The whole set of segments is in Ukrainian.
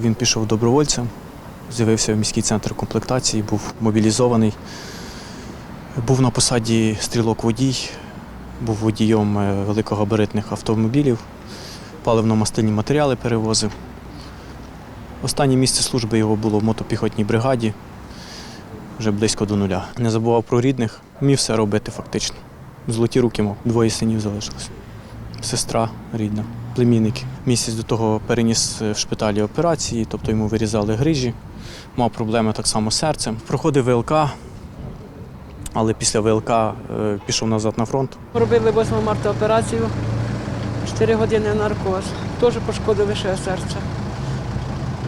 Він пішов добровольцем, з'явився в міський центр комплектації, був мобілізований. Був на посаді стрілок-водій, був водієм е, великогабаритних автомобілів, паливно-мастильні матеріали перевозив. Останнє місце служби його було в мотопіхотній бригаді, вже близько до нуля. Не забував про рідних, вмів все робити фактично. Золоті руки мав, двоє синів залишилось. Сестра рідна, племінники. Місяць до того переніс в шпиталі операції, тобто йому вирізали грижі, мав проблеми так само з серцем. Проходив ВЛК, але після ВЛК е, пішов назад на фронт. Робили 8 марта операцію, 4 години наркоз. Теж пошкодили ще серце.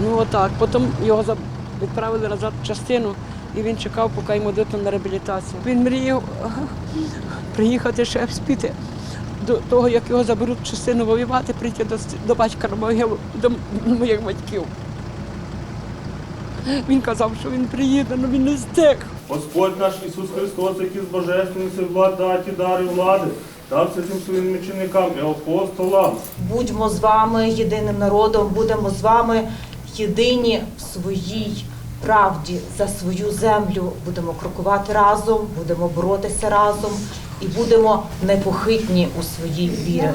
Ну отак. Потім його відправили назад в частину і він чекав, поки йому дадуть на реабілітацію. Він мріяв приїхати ще спіти до того, як його заберуть частину воювати, прийти до, до батька на могилу, до моїх батьків. Він казав, що він приїде, але він не встиг. Господь наш Ісус Христос, який з божественності благодаті дари влади, дав всім своїм ученикам і апостолам. Будьмо з вами єдиним народом, будемо з вами єдині в своїй правді за свою землю. Будемо крокувати разом, будемо боротися разом і будемо непохитні у своїй вірі.